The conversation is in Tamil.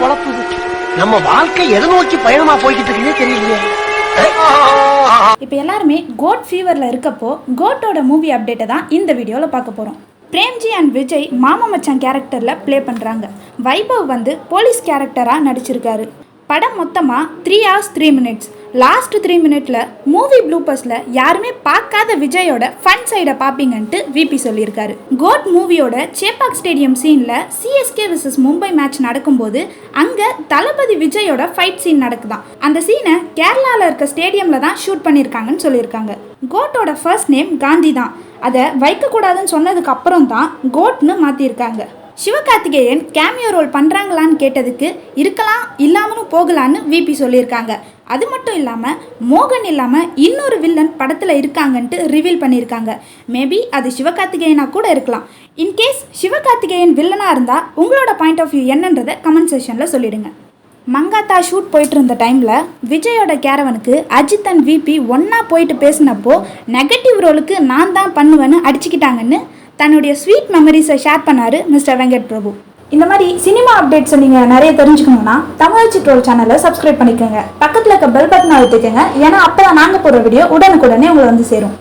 பொழப்பு நம்ம வாழ்க்கை எதை நோக்கி பயணமா போய்கிட்டு இருக்குன்னே தெரியலையே. இப்போ எல்லாருமே கோட் ஃபீவரில் இருக்கப்போ கோட்டோட மூவி அப்டேட்டை தான் இந்த வீடியோவில் பார்க்க போகிறோம் பிரேம்ஜி அண்ட் விஜய் மாமா மச்சான் கேரக்டரில் ப்ளே பண்ணுறாங்க வைபவ் வந்து போலீஸ் கேரக்டராக நடிச்சிருக்காரு. படம் மொத்தமாக three hours three minutes last three மினிட்ல மூவி ப்ளூப்பர்ஸில் யாருமே பார்க்காத விஜயோட ஃபன் சைடை பார்ப்பீங்கன்ட்டு விபி சொல்லியிருக்காரு. கோட் மூவியோட சேப்பாக் ஸ்டேடியம் சீனில் சிஎஸ்கே விசஸ் மும்பை மேட்ச் நடக்கும்போது அங்கே தளபதி விஜயோட ஃபைட் சீன் நடக்குதான். அந்த சீனை கேரளாவில் இருக்க ஸ்டேடியமில் தான் ஷூட் பண்ணியிருக்காங்கன்னு சொல்லியிருக்காங்க. கோட்டோட ஃபர்ஸ்ட் நேம் காந்தி தான் அதை வைக்கக்கூடாதுன்னு சொன்னதுக்கு அப்புறம் தான் கோட்னு மாற்றிருக்காங்க சிவகார்த்திகேயன் கேமியோ ரோல் பண்ணுறாங்களான்னு கேட்டதுக்கு இருக்கலாம் இல்லாமலும் போகலான்னு விபி சொல்லியிருக்காங்க. அது மட்டும் இல்லாமல் மோகன் இல்லாமல் இன்னொரு வில்லன் படத்தில் இருக்காங்கன்ட்டு ரிவீல் பண்ணியிருக்காங்க. மேபி அது சிவகார்த்திகேயனாக கூட இருக்கலாம். இன்கேஸ் சிவகார்த்திகேயன் வில்லனாக இருந்தால் உங்களோட பாயிண்ட் ஆஃப் வியூ என்னன்றதை கமெண்ட் செஷனில் சொல்லிடுங்க. மங்காத்தா ஷூட் போயிட்டு இருந்த டைமில் விஜயோட கேரவனுக்கு அஜித் அண்ட் விபி ஒன்றா போயிட்டு பேசினப்போ நெகட்டிவ் ரோலுக்கு நான் தான் பண்ணுவேன்னு அடிச்சுக்கிட்டாங்கன்னு தன்னுடைய ஸ்வீட் மெமரிஸை ஷேர் பண்ணார் மிஸ்டர் வெங்கட் பிரபு. இந்த மாதிரி சினிமா அப்டேட்ஸை நீங்கள் நிறைய தெரிஞ்சுக்கணுன்னா தமிழ் சிட்ரோல் சேனலை சப்ஸ்கிரைப் பண்ணிக்கோங்க. பக்கத்தில் இருக்க பெல் பட்டனை அழுத்திக்கோங்க. ஏன்னா அப்போ தான் நாங்கள் போகிற வீடியோ உடனுக்குடனே உங்களை வந்து சேரும்.